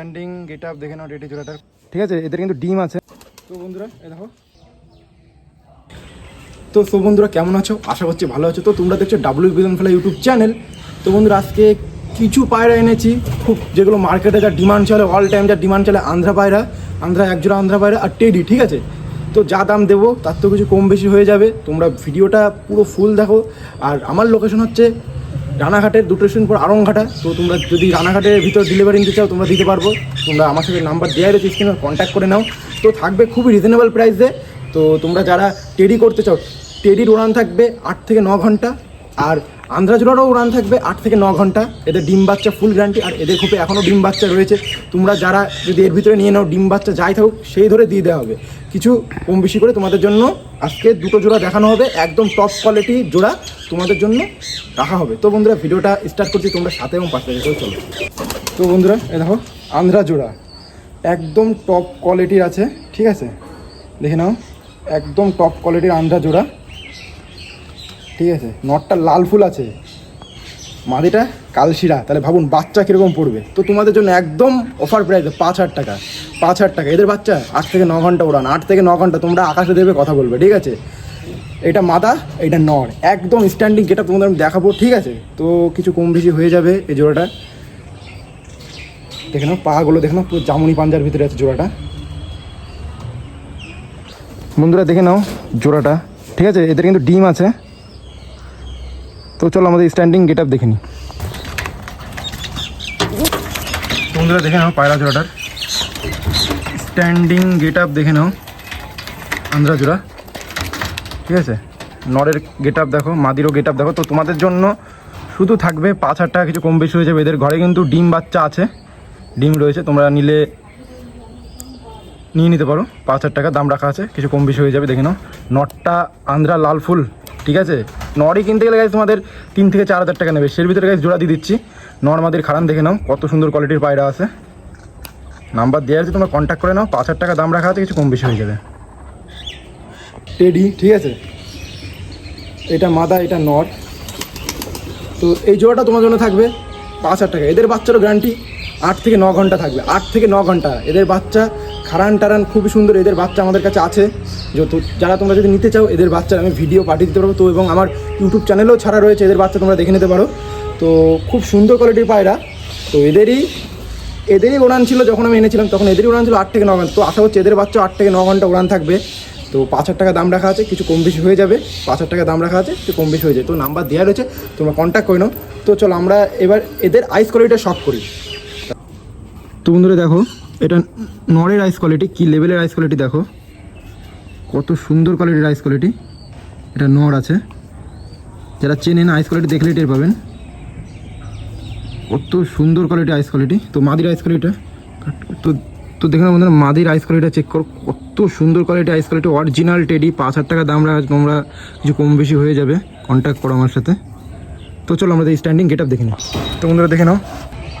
Standing get up দেখে নাও ready জোড়াটার। ঠিক আছে এদের কিন্তু ডিম আছে। তো বন্ধুরা এ দেখো। তো সো বন্ধুরা কেমন আছো? আশা করছি ভালো আছো। তো তোমরা দেখছ ডাব্লিউ বিলন ফেলা ইউটিউব চ্যানেল তো বন্ধুরা আজকে কিছু পায়রা এনেছি। খুব যেগুলো মার্কেটে যা ডিমান্ড চলে অল টাইম যা ডিমান্ড চলে আন্ধ্রা পায়রা আন্ধ্রা একজোড়া আন্ধ্রা পায়রা আর টেডি ঠিক আছে? তো যা দাম দেবো তার তো কিছু কম বেশি হয়ে যাবে। তোমরা ভিডিওটা পুরো ফুল দেখো। আর আমার লোকেশন হচ্ছে রানাঘাটের দুটো স্টেশন পর আরংঘাটা তো তোমরা যদি রানাঘাটের ভিতর ডেলিভারি নিতে চাও, তোমরা দিতে পারব। তোমরা আমার সাথে নাম্বার দেওয়া রয়েছে স্ক্রিনে কন্ট্যাক্ট করে নাও। তো থাকবে খুবই রিজনেবল প্রাইসে তো তোমরা যারা টেডি করতে চাও টেডির উড়ান থাকবে আট থেকে ন ঘণ্টা। আর আন্ধ্রা জোড়ারও উড়ান থাকবে আট থেকে ন ঘণ্টা। এদের ডিম বাচ্চা ফুল গ্যারান্টি আর এদের খুপে এখনও ডিম বাচ্চা রয়েছে। তোমরা যারা যদি এর ভিতরে নিয়ে নাও, ডিম বাচ্চা যাই থাকুক, সেই ধরে দিয়ে দেওয়া হবে। কিছু কম বেশি করে তোমাদের জন্য আজকে দুটো জোড়া দেখানো হবে, একদম টপ কোয়ালিটি জোড়া তোমাদের জন্য রাখা হবে। তো বন্ধুরা, ভিডিওটা স্টার্ট করছি, তোমরা সাথে এবং পাশে রেখেও চলো। তো বন্ধুরা, এ দেখো আন্ধ্রা জোড়া একদম টপ কোয়ালিটির আছে, ঠিক আছে? দেখে নাও, একদম টপ কোয়ালিটির আন্ধ্রা জোড়া ঠিক আছে, নটটা লাল ফুল আছে। মাদিটা কালশিরা, তাহলে ভাবুন বাচ্চা কীরকম পড়বে। তো তোমাদের জন্য একদম অফার প্রাইস পাঁচ হাজার টাকা, পাঁচ হাজার টাকা। এদের বাচ্চা আট থেকে ন ঘণ্টা উড়ান আট থেকে ন ঘণ্টা তোমরা আকাশে দেবে কথা বলবে, ঠিক আছে? এটা মাদা, এটা নর, একদম স্ট্যান্ডিং যেটা তোমাদের আমি দেখাবো, ঠিক আছে? তো কিছু কম বেশি হয়ে যাবে এই জোড়াটা। দেখে নাও, পাগুলো দেখে নাও, পুরো জামুনি পাঞ্জার ভিতরে আছে জোড়াটা। বন্ধুরা, দেখে নাও জোড়াটা, ঠিক আছে? এদের কিন্তু ডিম আছে। তো চলো আমাদের স্ট্যান্ডিং গেট আপ দেখে নিই বন্ধুরা, দেখে নাও পায়রা জোড়াটার। স্ট্যান্ডিং গেট আপ দেখে নাও আন্ধ্রা জোড়া। ঠিক আছে? নরের গেট আপ দেখো, মাদিরও গেট আপ দেখো। তো তোমাদের জন্য শুধু থাকবে পাঁচ হাজার টাকা, কিছু কম বেশি হয়ে যাবে। এদের ঘরে কিন্তু ডিম বাচ্চা আছে। ডিম রয়েছে, তোমরা নিলে নিয়ে নিতে পারো। পাঁচ হাজার টাকা দাম রাখা আছে, কিছু কম বেশি হয়ে যাবে, দেখে নাও। নটটা আন্ধ্রা লাল ফুল। ঠিক আছে? নরই কিনতে গেলে গাইজ তোমাদের তিন থেকে চার হাজার টাকা নেবে। সের ভিতরে গাইজ জোড়া দিয়ে দিচ্ছি। নর্মাদের খারান দেখে নাও, কত সুন্দর কোয়ালিটির পায়রা আছে। নাম্বার দেওয়া আছে, তোমরা কন্ট্যাক্ট করে নাও, পাঁচ হাজার টাকা দাম রাখা আছে, কিছু কম বেশি হয়ে যাবে। টেডি ঠিক আছে? এটা মাদা, এটা নর। তো এই জোড়াটা তোমার জন্য থাকবে পাঁচ হাজার টাকা। এদের বাচ্চারও গ্যারান্টি আট থেকে ন ঘণ্টা থাকবে। আট থেকে ন ঘণ্টা। এদের বাচ্চা খারান টারান খুবই সুন্দর, এদের বাচ্চা আমাদের কাছে আছে। যত যারা তোমরা যদি নিতে চাও, এদের বাচ্চার আমি ভিডিও পাঠিয়ে দিতে পারব। তো এবং আমার ইউটিউব চ্যানেলেও ছাড়া রয়েছে, এদের বাচ্চা তোমরা দেখে নিতে পারো। তো খুব সুন্দর কোয়ালিটির পায়রা। তো এদেরই এদেরই উড়ান ছিল যখন আমি এনেছিলাম, তখন এদেরই উড়ান ছিল আট থেকে ন ঘণ্টা। তো আশা করছি এদের বাচ্চা আট থেকে ন ঘণ্টা উড়ান থাকবে। তো পাঁচ হাজার টাকা দাম রাখা আছে, কিছু কম বেশি হয়ে যাবে। পাঁচ হাজার টাকা দাম রাখা আছে কিছু কম বেশি হয়ে যাবে তো নাম্বার দেওয়া রয়েছে, তোমরা কন্ট্যাক্ট করে নাও। তো চলো আমরা এবার এদের আইস কোয়ালিটিটা শখ করি। তো বন্ধুরা দেখো এটা নরের আইস কোয়ালিটি কী লেভেলের আইস কোয়ালিটি দেখো? কত সুন্দর কোয়ালিটির আইস কোয়ালিটি এটা নর আছে। যারা চেনেন আইস কোয়ালিটি দেখলে টের পাবেন। কত সুন্দর কোয়ালিটি আইস কোয়ালিটি তো মাদির আইস কোয়ালিটিটা তো তো দেখে না বন্ধুরা, মাদির আইস কোয়ালিটিটা চেক করো। কত সুন্দর quality ice quality original teddy পাঁচ হাজার টাকা দাম রাখা, তোমরা কিছু কম বেশি হয়ে যাবে। কন্ট্যাক্ট করো আমার সাথে। তো চলো আমরা স্ট্যান্ডিং গেট আপ দেখে নিই। তো বন্ধুরা দেখে নাও।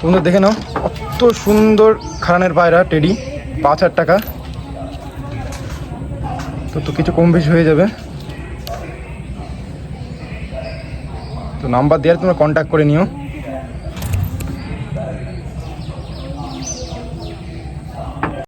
তো বন্ধুরা দেখে নাও অত সুন্দর খারানের পায়রা, টেডি, পাঁচ হাজার টাকা। তো তো কিছু কম বেশি হয়ে যাবে। তো নাম্বার দেওয়ার তোমরা কন্ট্যাক্ট করে নিও।